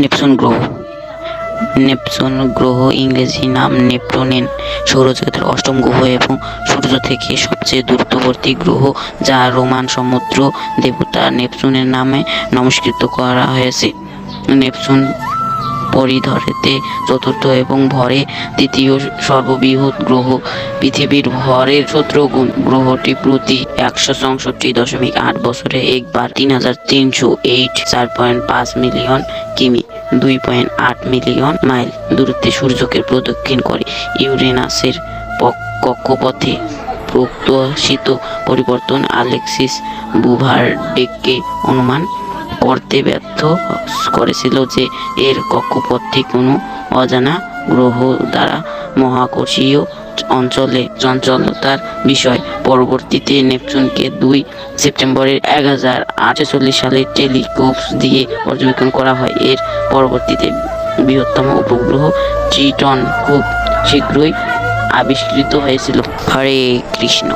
Neptune গ্রহ। Neptune গ্রহ ইংরেজি নাম নেপটুনিন, সৌরজগতের অষ্টম গ্রহ এবং সূর্য থেকে সবচেয়ে দূরত্ববর্তী গ্রহ, যা রোমান সমুদ্র দেবতা নেপচুনের নামে নমস্কৃত করা হয়েছে। নেপচুন পরিধরেতে চতুর্থ এবং ভরে তৃতীয় সর্ববৃহৎ গ্রহ। পৃথিবীর ভরের সতেরো গ্রহটি প্রতি একশো চৌষট্টি দশমিক আট বছরে একবার তিন হাজার তিনশো এইট চার পয়েন্ট পাঁচ মিলিয়ন কিমি দুই পয়েন্ট আট মিলিয়ন মাইল দূরত্বে সূর্যকে প্রদক্ষিণ করে ইউরেনাসের কক্ষপথে প্রত্যাশিত পরিবর্তন আলেক্সিস বুভারডেককে অনুমান করতে ব্যর্থ করেছিল যে এর কক্ষপথটি কোনো অজানা গ্রহ দ্বারা মহাকর্ষীয় অঞ্চলে চঞ্চলতার বিষয়। পরবর্তীতে নেপচুনকে দুই সেপ্টেম্বরের এক হাজার আটচল্লিশ চল্লিশ সালে টেলিস্কোপ দিয়ে পর্যবেক্ষণ করা হয়। এর পরবর্তীতে বৃহত্তম উপগ্রহ ট্রিটন খুব শীঘ্রই আবিষ্কৃত হয়েছিল। হরে কৃষ্ণ।